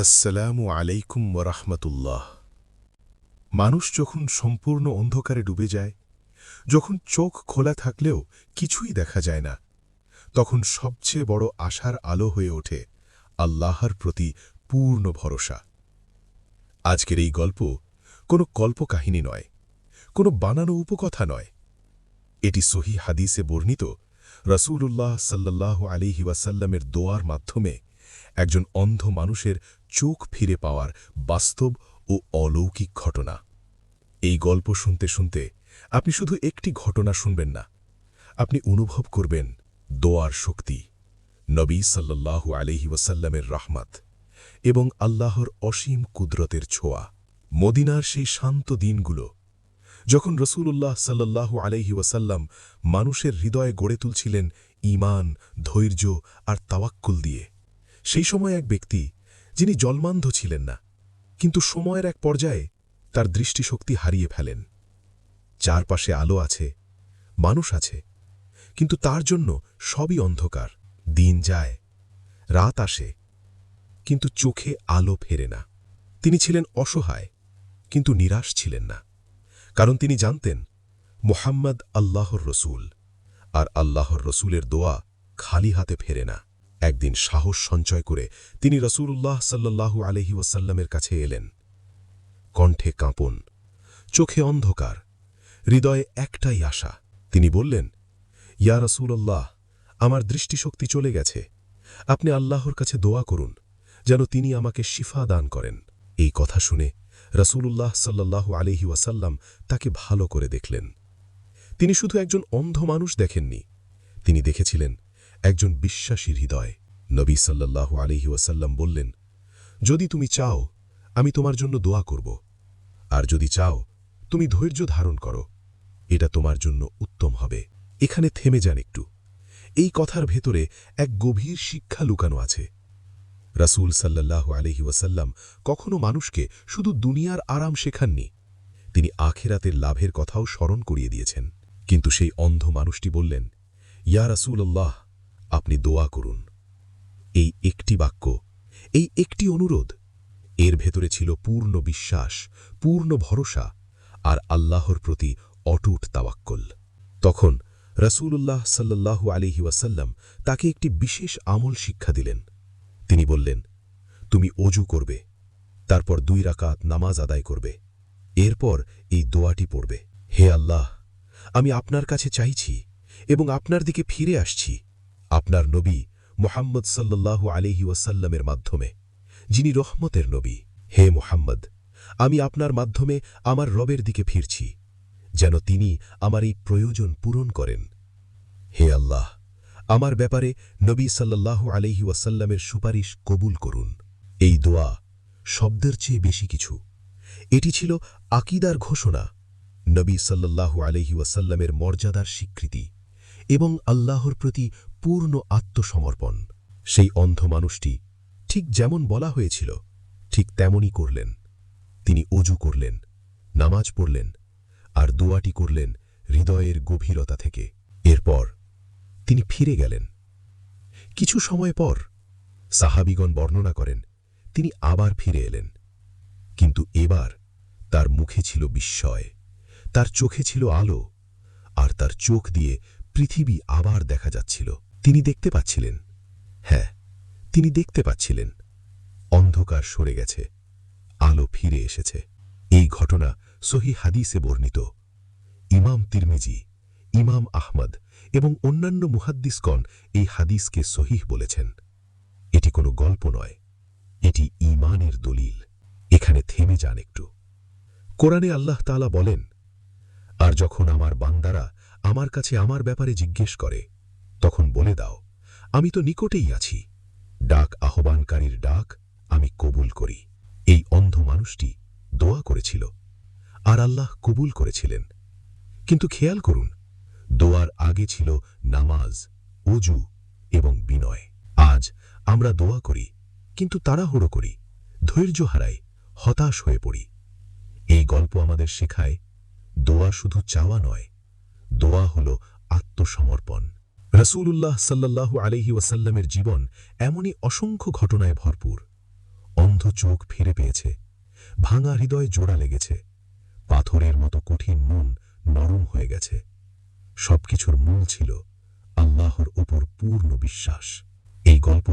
আসসালামু আলাইকুম ওরহমতুল্লাহ মানুষ যখন সম্পূর্ণ অন্ধকারে ডুবে যায়, যখন চোখ খোলা থাকলেও কিছুই দেখা যায় না, তখন সবচেয়ে বড় আশার আলো হয়ে ওঠে আল্লাহর প্রতি পূর্ণ ভরসা। আজকের এই গল্প কোনো কল্পকাহিনী নয়, কোনো বানানো উপকথা নয়। এটি সহি হাদিসে বর্ণিত রসূলুল্লাহ সাল্লাহ আলিহি ওয়াসাল্লামের দোয়ার মাধ্যমে একজন অন্ধ মানুষের চোখ ফিরে পাওয়ার বাস্তব ও অলৌকিক ঘটনা। এই গল্প শুনতে শুনতে আপনি শুধু একটি ঘটনা শুনবেন না, আপনি অনুভব করবেন দোয়ার শক্তি, নবী সাল্লাল্লাহু আলহি ওয়াসাল্লামের রহমত এবং আল্লাহর অসীম কুদরতের ছোঁয়া। মদিনার সেই শান্ত দিনগুলো যখন রসূলুল্লাহ সাল্লাল্লাহু আলহি ওয়াসাল্লাম মানুষের হৃদয়ে গড়ে তুলছিলেন ঈমান, ধৈর্য আর তাওয়াক্কুল দিয়ে। সেই সময় এক ব্যক্তি, যিনি জলমান্ধ ছিলেন না, কিন্তু সময়ের এক পর্যায়ে তার দৃষ্টিশক্তি হারিয়ে ফেলেন। চারপাশে আলো আছে, মানুষ আছে, কিন্তু তার জন্য সবই অন্ধকার, দিন যায়, রাত আসে, কিন্তু চোখে আলো ফেরে না। তিনি ছিলেন অসহায়, কিন্তু নিরাশ ছিলেন না, কারণ তিনি জানতেন, মোহাম্মদ আল্লাহর রসুল, আর আল্লাহর রসুলের দোয়া খালি হাতে ফেরে না। একদিন সাহস সঞ্চয় করে তিনি রসুল্লাহ সাল্লাহু আলহি ওয়াসাল্লামের কাছে এলেন। কণ্ঠে কাঁপন, চোখে অন্ধকার, হৃদয়ে একটাই আশা। তিনি বললেন, ইয়া রসুল্লাহ আমার দৃষ্টিশক্তি চলে গেছে। আপনি আল্লাহর কাছে দোয়া করুন, যেন তিনি আমাকে শিফা দান করেন। এই কথা শুনে রসুল্লাহ সাল্লাহু আলহি ওয়াসাল্লাম তাকে ভালো করে দেখলেন। তিনি শুধু একজন অন্ধ মানুষ দেখেননি। তিনি দেখেছিলেন একজন বিশ্বাসী হৃদয়। নবী সাল্লাল্লাহু আলহি ওয়াসাল্লাম বললেন, যদি তুমি চাও, আমি তোমার জন্য দোয়া করব। আর যদি চাও, তুমি ধৈর্য ধারণ করো। এটা তোমার জন্য উত্তম হবে। এখানে থেমে যান একটু। এই কথার ভেতরে এক গভীর শিক্ষা লুকানো আছে। রাসূল সাল্লাল্লাহু আলহি ওয়াসাল্লাম কখনো মানুষকে শুধু দুনিয়ার আরাম শেখাননি। তিনি আখেরাতের লাভের কথাও স্মরণ করিয়ে দিয়েছেন। কিন্তু সেই অন্ধ মানুষটি বললেন, ইয়া রাসূলল্লাহ আপনি দোয়া করুন। এই একটি বাক্য, এই একটি অনুরোধ, এর ভেতরে ছিল পূর্ণ বিশ্বাস, পূর্ণ ভরসা আর আল্লাহর প্রতি অটুট তাওয়াক্কল। তখন রসুল্লাহ সাল্লাহু আলিহি ওয়াসাল্লাম তাকে একটি বিশেষ আমল শিক্ষা দিলেন। তিনি বললেন, তুমি অজু করবে, তারপর দুই রাকাত নামাজ আদায় করবে, এরপর এই দোয়াটি পড়বে। হে আল্লাহ, আমি আপনার কাছে চাইছি এবং আপনার দিকে ফিরে আসছি। আপনার নবী মোহাম্মদ সাল্লাল্লাহু আলিহি ওয়াসাল্লামের মাধ্যমে, যিনি রহমতের নবী। হে মোহাম্মদ, আমি আপনার মাধ্যমে আমার রবের দিকে ফিরছি, যেন তিনি আমার এই প্রয়োজন পূরণ করেন। হে আল্লাহ, আমার ব্যাপারে নবী সাল্লাল্লাহু আলহি ওয়াসাল্লামের সুপারিশ কবুল করুন। এই দোয়া শব্দের চেয়ে বেশি কিছু। এটি ছিল আকিদার ঘোষণা, নবী সাল্লাল্লাহু আলহি ওয়াসাল্লামের মর্যাদার স্বীকৃতি এবং আল্লাহর প্রতি পূর্ণ আত্মসমর্পণ। সেই অন্ধ মানুষটি ঠিক যেমন বলা হয়েছিল, ঠিক তেমনই করলেন। তিনি অজু করলেন, নামাজ পড়লেন আর দোয়াটি করলেন হৃদয়ের গভীরতা থেকে। এরপর তিনি ফিরে গেলেন। কিছু সময় পর সাহাবিগণ বর্ণনা করেন, তিনি আবার ফিরে এলেন। কিন্তু এবার তার মুখে ছিল বিস্ময়, তার চোখে ছিল আলো আর তার চোখ দিয়ে পৃথিবী আবার দেখা যাচ্ছিল। তিনি দেখতে পাচ্ছিলেন। হ্যাঁ তিনি দেখতে পাচ্ছিলেন। অন্ধকার সরে গেছে। আলো ফিরে এসেছে। এই ঘটনা সহি হাদিসে বর্ণিত। ইমাম তিরমিজি, ইমাম আহমদ এবং অন্যান্য মুহাদ্দিসগণ এই হাদিসকে সহিহ বলেছেন। এটি কোনো গল্প নয়, এটি ইমানের দলিল। এখানে থেমে যান একটু। কোরআনে আল্লাহ তালা বলেন, আর যখন আমার বান্দারা আমার কাছে আমার ব্যাপারে জিজ্ঞেস করে তখন বলে দাও, আমি তো নিকটেই আছি। ডাক আহ্বানকারীর ডাক আমি কবুল করি। এই অন্ধ মানুষটি দোয়া করেছিল, আর আল্লাহ কবুল করেছিলেন। কিন্তু খেয়াল করুন, দোয়ার আগে ছিল নামাজ অজু এবং বিনয়। আজ আমরা দোয়া করি, কিন্তু তাড়াহুড়ো করি, ধৈর্য হারাই, হতাশ হয়ে পড়ি। এই গল্প আমাদের শেখায়, দোয়া শুধু চাওয়া নয়, দোয়া হল আত্মসমর্পণ। রসুল্লাহ সাল্লাল্লাহু আলহি ওয়াসাল্লামের জীবন এমনই অসংখ্য ঘটনায় ভরপুর। অন্ধ চোখ ফিরে পেয়েছে, ভাঙা হৃদয় জোড়া লেগেছে, পাথরের মতো কঠিন মন নরম হয়ে গেছে। সবকিছুর মূল ছিল আল্লাহর ওপর পূর্ণ বিশ্বাস। এই গল্প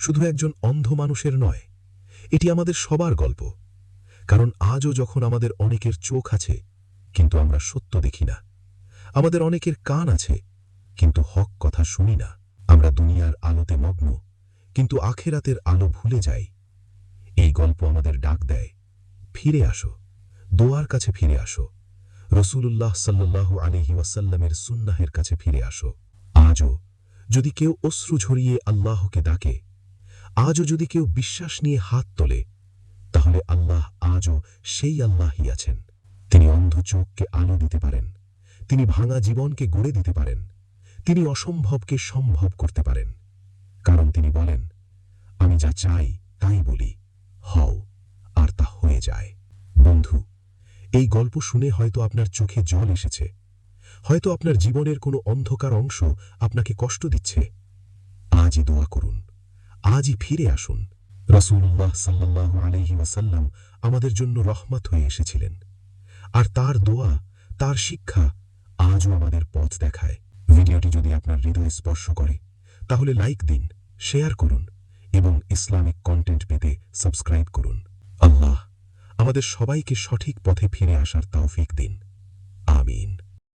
শুধু একজন অন্ধ মানুষের নয়, এটি আমাদের সবার গল্প। কারণ আজও যখন আমাদের অনেকের চোখ আছে, কিন্তু আমরা সত্য দেখি না। আমাদের অনেকের কান আছে কিন্তু হক কথা শুনি না। আমরা দুনিয়ার আলোতে মগ্ন, কিন্তু আখেরাতের আলো ভুলে যাই। এই গল্প আমাদের ডাক দেয়, ফিরে আসো, দোয়ার কাছে ফিরে আসো রসুল্লাহ সাল্লু আলহি ওয়াসাল্লামের সুন্নাহের কাছে ফিরে আসো। আজও যদি কেউ অশ্রু ঝরিয়ে আল্লাহকে ডাকে, আজও যদি কেউ বিশ্বাস নিয়ে হাত তোলে, তাহলে আল্লাহ আজও সেই আল্লাহই আছেন। তিনি অন্ধ চোখকে আলো দিতে পারেন, তিনি ভাঙা জীবনকে গড়ে দিতে পারেন। তিনি অসম্ভবকে সম্ভব করতে পারেন। কারণ তিনি বলেন, আমি যা চাই, তাই বলি, হও, আর তা হয়ে যায়। বন্ধু, এই গল্প শুনে হয়তো আপনার চোখে জল এসেছে। হয়তো আপনার জীবনের কোনো অন্ধকার অংশ আপনাকে কষ্ট দিচ্ছে। আজই দোয়া করুন, আজই ফিরে আসুন। রসুল্লাহ সাল্লাহ আলহি ওয়াসাল্লাম আমাদের জন্য রহমত হয়ে এসেছিলেন। আর তার দোয়া, তার শিক্ষা আজও আমাদের পথ দেখায়। ভিডিওটি যদি আপনার হৃদয় স্পর্শ করে, তাহলে লাইক দিন শেয়ার করুন এবং ইসলামিক কন্টেন্ট পেতে সাবস্ক্রাইব করুন। আল্লাহ আমাদের সবাইকে সঠিক পথে ফিরে আসার তৌফিক দিন। আমিন।